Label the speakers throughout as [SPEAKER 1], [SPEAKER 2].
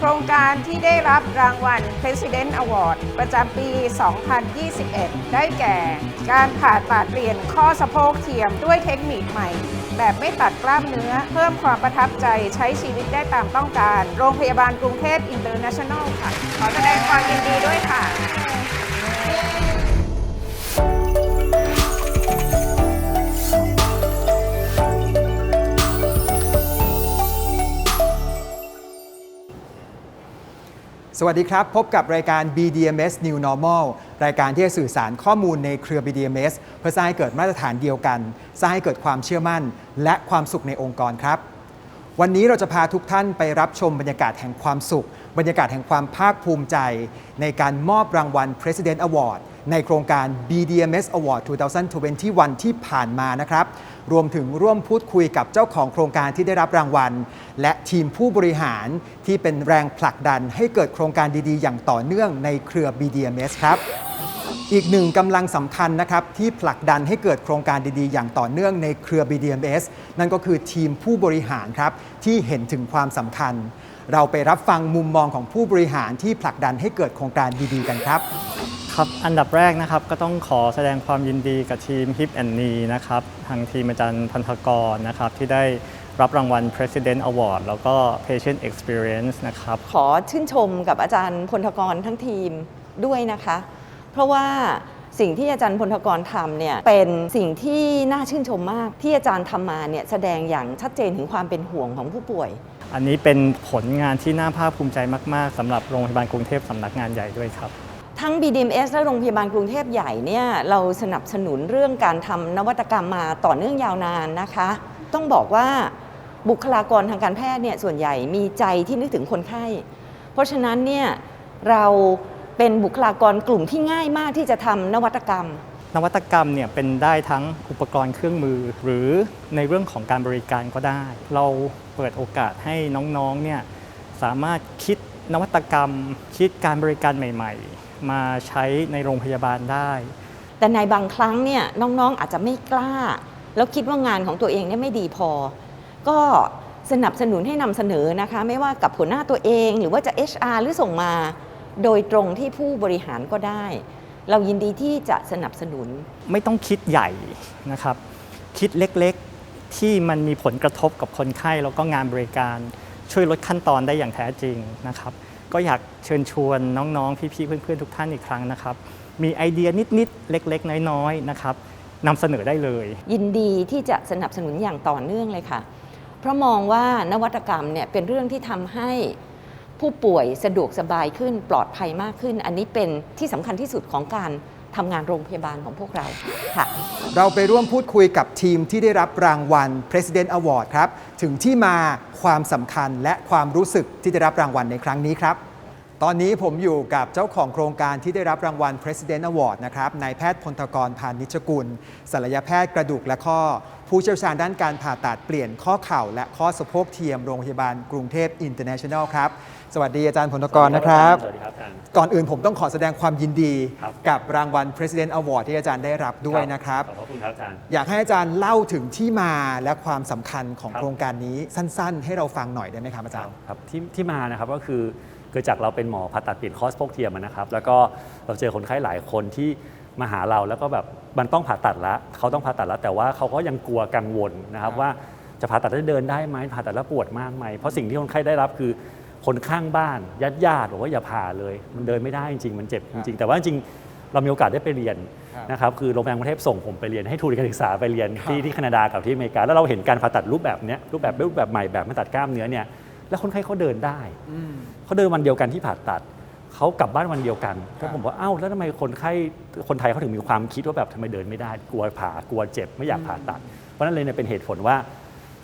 [SPEAKER 1] โครงการที่ได้รับรางวัล President Award ประจำปี 2021 ได้แก่ การผ่าตัดเปลี่ยนข้อสะโพกเทียมด้วยเทคนิคใหม่ แบบไม่ตัดกล้ามเนื้อ เพิ่มความประทับใจใช้ชีวิตได้ตามต้องการ โรงพยาบาลกรุงเทพอินเตอร์เนชั่นแนลค่ะ ขอแสดงความยินดีด้วยค่ะ
[SPEAKER 2] สวัสดีครับ พบกับรายการ BDMS New Normal รายการที่จะสื่อสารข้อมูลในเครือ BDMS เพื่อสร้างให้เกิดมาตรฐานเดียวกัน สร้างให้เกิดความเชื่อมั่น และความสุขในองค์กรครับ วันนี้เราจะพาทุกท่านไปรับชมบรรยากาศแห่งความสุข บรรยากาศแห่งความภาคภูมิใจ ในการมอบรางวัล President Award ในโครงการ BDMS Award 2021 ที่ผ่านมานะครับ รวมถึงร่วมพูดคุยกับเจ้าของโครงการที่ได้รับรางวัล และทีมผู้บริหารที่เป็นแรงผลักดันให้เกิดโครงการดีๆ อย่างต่อเนื่องในเครือ BDMS ครับอีกหนึ่งกำลังสำคัญนะครับ ที่ผลักดันให้เกิดโครงการดีๆ อย่างต่อเนื่องในเครือ BDMS นั่นก็คือทีมผู้บริหารครับ ที่เห็นถึงความสำคัญ เราไปรับฟังมุมมองของผู้บริหารที่ผลักดันให้เกิดโครงการดีๆกันครับ
[SPEAKER 3] ครับอันดับแรกนะครับก็ต้องขอแสดงความยินดีกับทีม Hip and Knee นะครับทางทีมอาจารย์พันธกรนะครับที่ได้รับรางวัล President Award แล้วก็ Patient Experience นะครับ
[SPEAKER 4] ขอชื่นชมกับอาจารย์พลทกรทั้งทีมด้วยนะคะ เพราะว่าสิ่งที่อาจารย์พลทกรทำเนี่ยเป็นสิ่งที่น่าชื่นชมมากที่อาจารย์ทำมาเนี่ยแสดงอย่างชัดเจนถึงความเป็นห่วงของผู้ป่วย
[SPEAKER 3] อันนี้เป็นผลงานที่น่าภาคภูมิใจมาก ๆสำหรับโรงพยาบาลกรุงเทพสำนักงานใหญ่ด้วยครับ
[SPEAKER 4] ทั้ง BDMS และโรงพยาบาลกรุงเทพใหญ่เนี่ยเราสนับสนุนเรื่องการทำนวัตกรรมมาต่อเนื่องยาวนานนะคะ ต้องบอกว่าบุคลากรทางการแพทย์เนี่ยส่วนใหญ่มีใจที่นึกถึงคนไข้ เพราะฉะนั้นเนี่ยเราเป็นบุคลากรกลุ่มที่ง่ายมากที่จะทำนวัตกรรม
[SPEAKER 3] นวัตกรรมเนี่ยเป็นได้ทั้งอุปกรณ์เครื่องมือ หรือในเรื่องของการบริการก็ได้ เราเปิดโอกาสให้น้องๆเนี่ยสามารถคิดนวัตกรรม คิดการบริการใหม่ ๆ มาใช้ในโรงพยาบาลได้
[SPEAKER 4] แต่ในบางครั้งเนี่ยน้องๆอาจจะไม่กล้า แล้วคิดว่างานของตัวเองเนี่ยไม่ดีพอ ก็สนับสนุนให้นำเสนอนะคะ ไม่ว่ากับหัวหน้าตัวเอง หรือว่าจะ HR หรือส่งมา โดยตรงที่ผู้บริหารก็ได้ เรายินดีที่จะสนับสนุน
[SPEAKER 3] ไม่ต้องคิดใหญ่นะครับ คิดเล็กๆที่มันมีผลกระทบกับคนไข้แล้วก็งานบริการ ช่วยลดขั้นตอนได้อย่างแท้จริงนะครับ ก็อยากเชิญชวนน้องๆ พี่ๆเพื่อนๆทุกท่านอีกครั้งนะครับ มีไอเดียนิดๆเล็ก ๆ น้อยๆนะครับนำเสนอได้เลย
[SPEAKER 4] ยินดีที่จะสนับสนุนอย่างต่อเนื่องเลยค่ะ เพราะมองว่านวัตกรรมเนี่ยเป็นเรื่องที่ทำให้ ผู้ป่วยสะดวกสบายขึ้นปลอดภัยมากขึ้น อันนี้เป็นที่สำคัญที่สุดของการทำงานโรงพยาบาลของพวกเราค่ะ
[SPEAKER 2] เราไปร่วมพูดคุยกับทีมที่ได้รับรางวัล President Award ครับ ถึงที่มาความสำคัญและความรู้สึกที่ได้รับรางวัลในครั้งนี้ครับ ตอนนี้ผมอยู่กับเจ้าของโครงการที่ได้รับรางวัล President Award นะครับนายแพทย์พลทกรพานิชกุลศัลยแพทย์กระดูกและข้อ ผู้เชี่ยวชาญด้านการผ่าตัดเปลี่ยนข้อเข่า และข้อสะโพกเทียมโรงพยาบาลกรุงเทพอินเตอร์เนชั่นแนลครับ สวัสดีอาจารย์พลทกรนะครับ
[SPEAKER 5] สวัสดีครับอาจารย์
[SPEAKER 2] ก่อนอื่นผมต้องขอแสดงความยินดี
[SPEAKER 5] ครับ
[SPEAKER 2] กับรางวัล President Award ที่อาจารย์ได้รับด้วยนะครับ
[SPEAKER 5] ขอบพระคุณครับอาจารย์
[SPEAKER 2] อยากให้อาจารย์เล่าถึงที่มาและความสำคัญของ
[SPEAKER 5] ครับ
[SPEAKER 2] โครงการนี้สั้นๆ ให้เราฟังหน่อยได้ไหมครับอาจารย์
[SPEAKER 5] ครับที่ที่มานะครับก็คือเกิดจากเราเป็นหมอผ่าตัดเปลี่ยนคอสโพกเทียมอะนะครับ แล้วก็เราเจอคนไข้หลายคนที่ มาหาเราแล้วก็แบบมันต้องผ่าตัดแล้วเขาต้องผ่าตัดแล้วแต่ว่าเขาก็ยังกลัวกังวลนะครับ
[SPEAKER 2] ครับ
[SPEAKER 5] ว่าจะผ่าตัดแล้วเดินได้ไหมผ่าตัดแล้วปวดมากไหมเพราะสิ่งที่คนไข้ได้รับคือคนข้างบ้านญาติญาติบอกว่าอย่าผ่าเลย มันเดินไม่ได้จริง ๆ มันเจ็บจริง ๆ แต่ว่าจริงๆเรามีโอกาสได้ไปเรียน
[SPEAKER 2] ครับ
[SPEAKER 5] นะครับคือโรงพยาบาลกรุงเทพส่งผมไปเรียนให้ทุนการศึกษาไปเรียนที่ที่แคนาดากับที่อเมริกาแล้วเราเห็นการผ่าตัดรูปแบบเนี้ยรูปแบบรูปแบบใหม่แบบผ่าตัดกล้ามเนื้อเนี่ยแล้วคนไข้เขาเดินได้เขาเดินวันเดียวกันที่ผ่าตัด เขากลับบ้านวันเดียวกัน
[SPEAKER 2] ครั
[SPEAKER 5] ก็
[SPEAKER 2] บ
[SPEAKER 5] ผมว่าเอ้าแล้วทำไมคนไข้คนไทยเขาถึงมีความคิดว่าแบบทำไมเดินไม่ได้ กลัวผ่ากลัวเจ็บไม่อยากผ่าตัด เพราะนั่นเลยเนี่ยเป็นเหตุผลว่า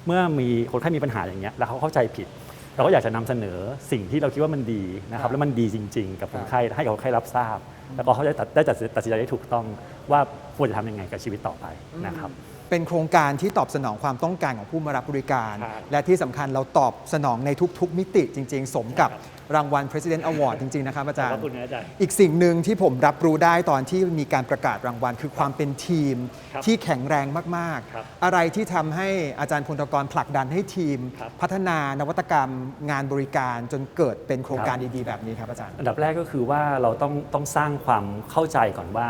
[SPEAKER 5] เมื่อมีคนไข้มีปัญหาอย่างเงี้ยแล้วเขาเข้าใจผิด เราก็อยากจะนำเสนอสิ่งที่เราคิดว่ามันดีนะครับแล้วมันดีจริง ๆ กับคนไข้ให้กับคนไข้รับทราบ แล้วก็เขาจะตัดได้ตัดสินตัดสินใจได้ถูกต้องว่าควรจะทำยังไงกับชีวิตต่อไปนะครับ
[SPEAKER 2] เเป็นโครงการที่ตอบสนองความต้องการของผู้มารับบริการ
[SPEAKER 5] ครับ
[SPEAKER 2] และที่สำคัญเราตอบสนองในทุก ๆ มิติจริง ๆ สมกับ
[SPEAKER 5] ครับ
[SPEAKER 2] รางวัล President Award จริง ๆ นะครับอาจาร
[SPEAKER 5] ข
[SPEAKER 2] ย์
[SPEAKER 5] อบคุณนะอาจารย์
[SPEAKER 2] อีกสิ่งหนึ่งที่ผมรับรู้ได้ตอนที่มีการประกาศรางวัล คือความเป็นทีม
[SPEAKER 5] ครับ
[SPEAKER 2] ที่แข็งแรงมาก
[SPEAKER 5] ครับ
[SPEAKER 2] ๆ อะไรที่ทำให้อาจารย์พลตกรผลักดันให้ทีม
[SPEAKER 5] ครับ
[SPEAKER 2] พัฒนานวัตกรรมงานบริการจนเกิดเป็นโครงการ
[SPEAKER 5] ครับ
[SPEAKER 2] ดีๆ แบบนี้ครับอาจารย์
[SPEAKER 5] อันดับแรกก็คือว่าเราต้องต้องสร้างความเข้าใจก่อนว่า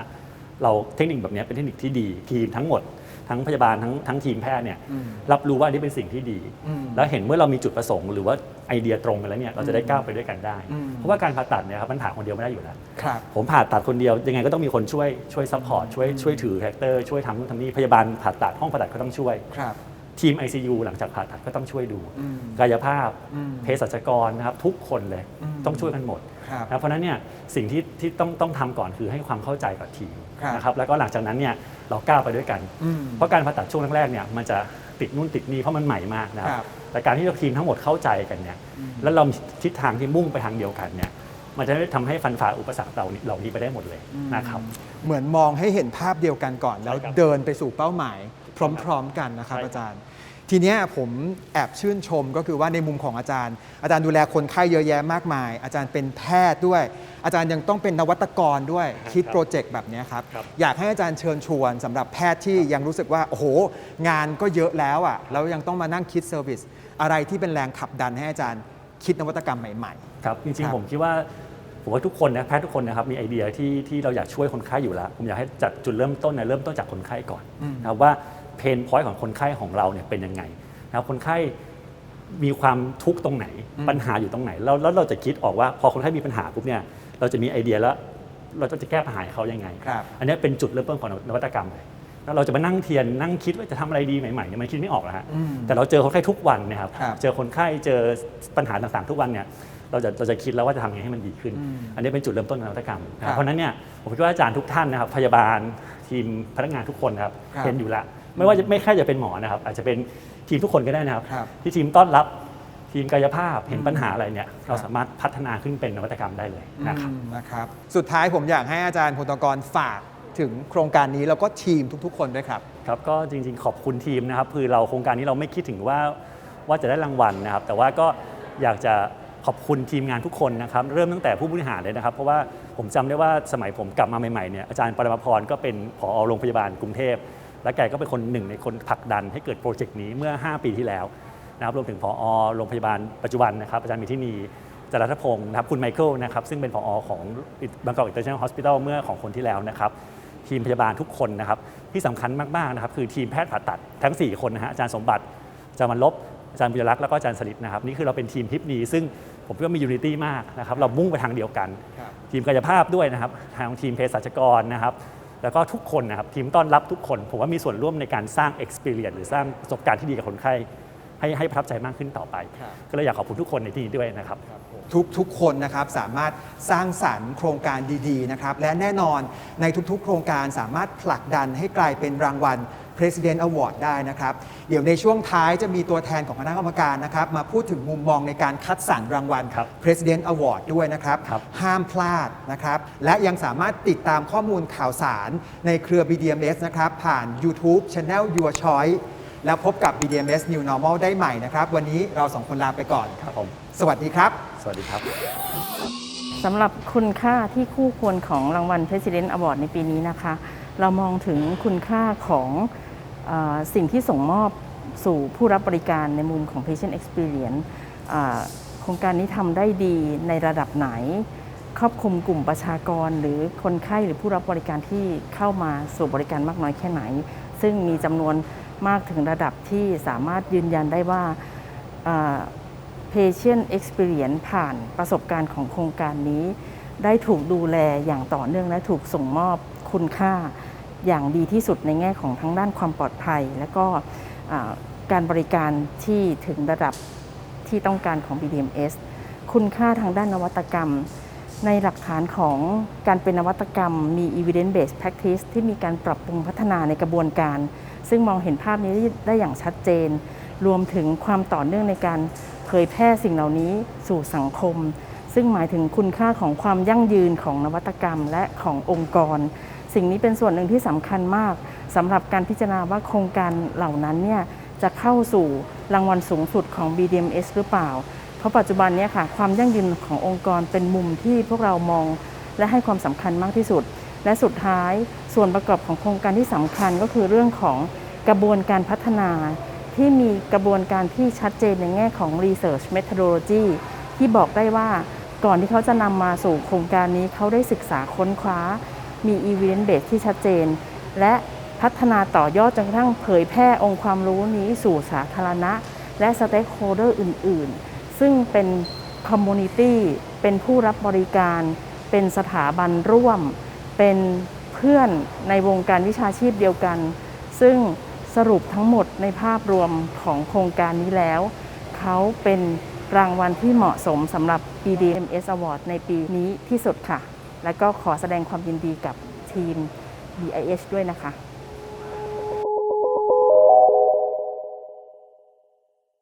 [SPEAKER 5] เราเทคนิคแบบนี้เป็นเทคนิคที่ดีทีมทั้งหมด ทั้งพยาบาลทั้งทั้งทีมแพทย์เนี่ย
[SPEAKER 2] อืม
[SPEAKER 5] รับรู้ว่าอันนี่เป็นสิ่งที่ดี
[SPEAKER 2] อืม
[SPEAKER 5] แล้วเห็นเมื่อเรามีจุดประสงค์หรือว่าไอเดียตรงกันแล้วเนี่ยเราจะได้ก้าวไปด้วยกันได้
[SPEAKER 2] อืม
[SPEAKER 5] เพราะว่าการผ่าตัดเนี่ยครับมันผ่าคนเดียวไม่ได้อยู่แล้ว
[SPEAKER 2] ครับ
[SPEAKER 5] ผมผ่าตัดคนเดียวยังไงก็ต้องมีคนช่วยช่วยซัพพอร์ตช่วยช่วยถือแคคเตอร์ช่วยทำนู่นทำนี่พยาบาลผ่าตัดห้องผ่าตัดก็ต้องช่วย
[SPEAKER 2] ครับ
[SPEAKER 5] ทีม ICU หลังจากผ่าตัดก็ต้องช่วยดู
[SPEAKER 2] อืม
[SPEAKER 5] กายภาพ
[SPEAKER 2] อืม
[SPEAKER 5] เภสัชกรนะครับทุกคนเลย
[SPEAKER 2] อืม
[SPEAKER 5] ต้องช่วยกันหมด
[SPEAKER 2] ครับ
[SPEAKER 5] นะเพราะฉะนั้นเนี่ยสิ่งที่ที่ต้องต้องทำก่อนคือให้ความเข้าใจกับทีม
[SPEAKER 2] ครับ
[SPEAKER 5] นะครับแล้วก็หลังจากนั้นเนี่ยเราก้าวไปด้วยกัน
[SPEAKER 2] อืม
[SPEAKER 5] เพราะการผ่าตัดช่วงแรกๆเนี่ยมันจะติดนู่นติดนี่เพราะมันใหม่มากนะค
[SPEAKER 2] ครั
[SPEAKER 5] รับบแต่การที่เราทีมทั้งหมดเข้าใจกันเนี่ยแล้วเรามีทิศทางที่มุ่งไปทางเดียวกันเนี่ยมันจะได้ทำให้ฟันฝ่าอุปสรรคเหล่านี้เหล่านี้ไปได้หมดเลยนะครับ
[SPEAKER 2] เหมือนมองให้เห็นภาพเดียวกันก่อน แล้ว
[SPEAKER 5] ใช่ครับ
[SPEAKER 2] เดินไปสู่เป้าหมาย พร้อมๆกันนะครับ
[SPEAKER 5] ใช่ครับ
[SPEAKER 2] อาจารย์ ทีเนี้ยผมแอบชื่นชมก็คือว่าในมุมของอาจารย์ อาจารย์ดูแลคนไข้เยอะแยะมากมาย อาจารย์เป็นแพทย์ด้วย อาจารย์ยังต้องเป็นนวัตกรด้วยคิดโปรเจกต์แบบเนี้ยครับ
[SPEAKER 5] ครับ
[SPEAKER 2] อยากให้อาจารย์เชิญชวนสำหรับแพทย์ที่ยังรู้สึกว่าโอ้โห งานก็เยอะแล้วอะแล้วยังต้องมานั่งคิดเซอร์วิสอะไรที่เป็นแรงขับดันให้อาจารย์คิดนวัตกรรมใหม่
[SPEAKER 5] ครับจริง
[SPEAKER 2] ครับ
[SPEAKER 5] ๆ ผมคิดว่าผมว่าทุกคนนะแพทย์ทุกคนนะครับมีไอเดียที่ที่เราอยากช่วยคนไข้อยู่แล้ว ผมอยากให้จัดจุดเริ่มต้นนะเริ่มต้นจากคนไข้ก่อนนะครับว่า เพนพอยต์ของคนไข้ของเราเนี่ยเป็นยังไงนะครับคนไข้มีความทุกข์ตรงไหนปัญหาอยู่ตรงไหน แล้วแล้วเราจะคิดออกว่าพอคนไข้มีปัญหาปุ๊บเนี่ยเราจะมีไอเดียแล้วเราจะแก้ปัญหาให้เขายังไง
[SPEAKER 2] ครับ
[SPEAKER 5] อันนี้เป็นจุดเริ่มต้นของนวัตกรรมเลยแล้วเราจะมานั่งเทียนนั่งคิดว่าจะทำอะไรดีใหม่ๆเนี่ยมันคิดไม่ออกแล้วฮะ
[SPEAKER 2] อืม
[SPEAKER 5] แต่เราเจอคนไข้ทุกวันเนะครับ
[SPEAKER 2] ครับ
[SPEAKER 5] เจอคนไข้เจอปัญหาต่างๆ ทุกวันเนี่ยเราจะเราจะคิดแล้วว่าจะทำยังไงให้มันดีขึ้น
[SPEAKER 2] อืม
[SPEAKER 5] อันนี้เป็นจุดเริ่มต้นของนวัตกรรมนะค
[SPEAKER 2] ครั
[SPEAKER 5] รับบเพราะฉะนั้นเนี่ยผมคิดว่าอาจารย์ทุกท่านนะครับพยาบาลทีมพนักงานทุกคนนะครับ
[SPEAKER 2] ครับ
[SPEAKER 5] เห็นอยู่แล้ว ไม่ว่าจะไม่แค่จะเป็นหมอนะครับ อาจจะเป็นทีมทุกคนก็ได้นะครับ
[SPEAKER 2] ครับ
[SPEAKER 5] ที่ทีมต้อนรับทีมกายภาพเห็นปัญหาอะไรเนี่ยเราสามารถพัฒนาขึ้นเป็นนวัตกรรมได้เลยนะครับ
[SPEAKER 2] อืมนะครับสุดท้ายผมอยากให้อาจารย์พลตกรฝากถึงโครงการนี้แล้วก็ทีมทุกๆ คนด้วยครับ
[SPEAKER 5] ครับก็จริงๆขอบคุณทีมนะครับคือเราโครงการนี้เราไม่คิดถึงว่าว่าจะได้รางวัลนะครับ แต่ว่าก็อยากจะขอบคุณทีมงานทุกคนนะครับ เริ่มตั้งแต่ผู้บริหารเลยนะครับ เพราะว่าผมจำได้ว่าสมัยผมกลับมาใหม่ๆเนี่ยอาจารย์ปรมาพรก็เป็นผอโรงพยาบาลกรุงเทพ และแกก็เป็นคนหนึ่งในคนผลักดันให้เกิดโปรเจกต์นี้เมื่อ 5 ปีที่แล้วนะครับรวมถึงผอโรงพยาบาลปัจจุบันนะครับอาจารย์มิทินีจรัตพงศ์นะครับคุณไมเคิลนะครับซึ่งเป็นผอของบางกอกอินเตอร์เนชั่นแนลฮอสพิทอลเมื่อของคนที่แล้วนะครับทีมพยาบาลทุกคนนะครับที่สำคัญมากๆนะครับคือทีมแพทย์ผ่าตัดทั้ง 4 คนนะฮะอาจารย์สมบัติอาจารย์มันลบอาจารย์บุญรักษ์แล้วก็อาจารย์สลิดนะครับนี่คือเราเป็นทีมทิปนี้ซึ่งผมคิดว่ามียูนิตี้มากนะครับเรามุ่งไปทางเดียวกัน
[SPEAKER 2] ครับ
[SPEAKER 5] ทีมกายภาพด้วยนะครับทางทีมเภสัชกรนะครับ แล้วก็ทุกคนนะครับทีมต้อนรับทุกคน ผมว่ามีส่วนร่วมในการสร้าง experience หรือสร้างประสบการณ์ที่ดีกับคนไข้ให้ให้ประทับใจมากขึ้นต่อไป
[SPEAKER 2] ครับ
[SPEAKER 5] ก็เลยอยากขอบคุณทุกคนในที่นี้ด้วยนะครับ
[SPEAKER 2] ทุกทุกคนนะครับสามารถสร้างสรรค์โครงการดีๆนะครับและแน่นอนในทุกๆ โครงการสามารถผลักดันให้กลายเป็นรางวัล President Award ได้นะครับ เดี๋ยวในช่วงท้ายจะมีตัวแทนของคณะกรรมการนะครับ มาพูดถึงมุมมองในการคัดสรรรางวัล
[SPEAKER 5] ครับ
[SPEAKER 2] President Award ด้วยนะครับ
[SPEAKER 5] ครับ
[SPEAKER 2] ห้ามพลาดนะครับ และยังสามารถติดตามข้อมูลข่าวสารในเครือ BDMS นะครับ ผ่าน YouTube Channel Your Choice แล้วพบกับ BDMS New Normal ได้ใหม่นะครับ วันนี้เราสองคนลาไปก่อน
[SPEAKER 5] ครับผม
[SPEAKER 2] สวัสดีครับ
[SPEAKER 5] สวัสดีครับ
[SPEAKER 6] สำหรับคุณค่าที่คู่ควรของรางวัล President Award ในปีนี้นะคะ เรามองถึงคุณค่าของอสิ่งที่ส่งมอบสู่ผู้รับบริการในมุมของ Patient Experience โครงการนี้ทำได้ดีในระดับไหน ครอบคลุมกลุ่มประชากรหรือคนไข้หรือผู้รับบริการที่เข้ามาสู่บริการมากน้อยแค่ไหน ซึ่งมีจำนวนมากถึงระดับที่สามารถยืนยันได้ว่า Patient Experience ผ่านประสบการณ์ของโครงการนี้ ได้ถูกดูแลอย่างต่อเนื่องและถูกส่งมอบคุณค่า อย่างดีที่สุดในแง่ของทั้งด้านความปลอดภัย และก็การบริการที่ถึงระดับที่ต้องการของ BDMS คุณค่าทางด้านนวัตกรรม ในหลักฐานของการเป็นนวัตกรรมมี evidence based practice ที่มีการปรับปรุงพัฒนาในกระบวนการ ซึ่งมองเห็นภาพนี้ได้อย่างชัดเจน รวมถึงความต่อเนื่องในการ เผยแพร่สิ่งเหล่านี้สู่สังคม ซึ่งหมายถึงคุณค่าของความยั่งยืนของนวัตกรรม และขององค์กร สิ่งนี้เป็นส่วนหนึ่งที่สำคัญมากสำหรับการพิจารณาว่าโครงการเหล่านั้นเนี่ยจะเข้าสู่รางวัลสูงสุดของ BDMS หรือเปล่า เพราะปัจจุบันนี้ค่ะความยั่งยืนขององค์กรเป็นมุมที่พวกเรามอง และให้ความสำคัญมากที่สุด และสุดท้ายส่วนประกอบของโครงการที่สำคัญก็คือเรื่องของกระบวนการพัฒนา ที่มีกระบวนการที่ชัดเจนในแง่ของ Research Methodology ที่บอกได้ว่าก่อนที่เขาจะนำมาสู่โครงการนี้เขาได้ศึกษาค้นคว้า มี Evidence Base ที่ชัดเจน และพัฒนาต่อยอดจนกระทั่งเผยแพร่องค์ความรู้นี้สู่สาธารณะ และ Stakeholder อื่น ๆ ซึ่งเป็น Community เป็นผู้รับบริการ เป็นสถาบันร่วม เป็นเพื่อนในวงการวิชาชีพเดียวกัน ซึ่ง สรุปทั้งหมดในภาพรวมของโครงการนี้แล้ว เขาเป็นรางวัลที่เหมาะสมสำหรับ BDMS Award ในปีนี้ที่สุดค่ะ และก็ขอแสดงความยินดีกับทีม BIH ด้วยนะคะ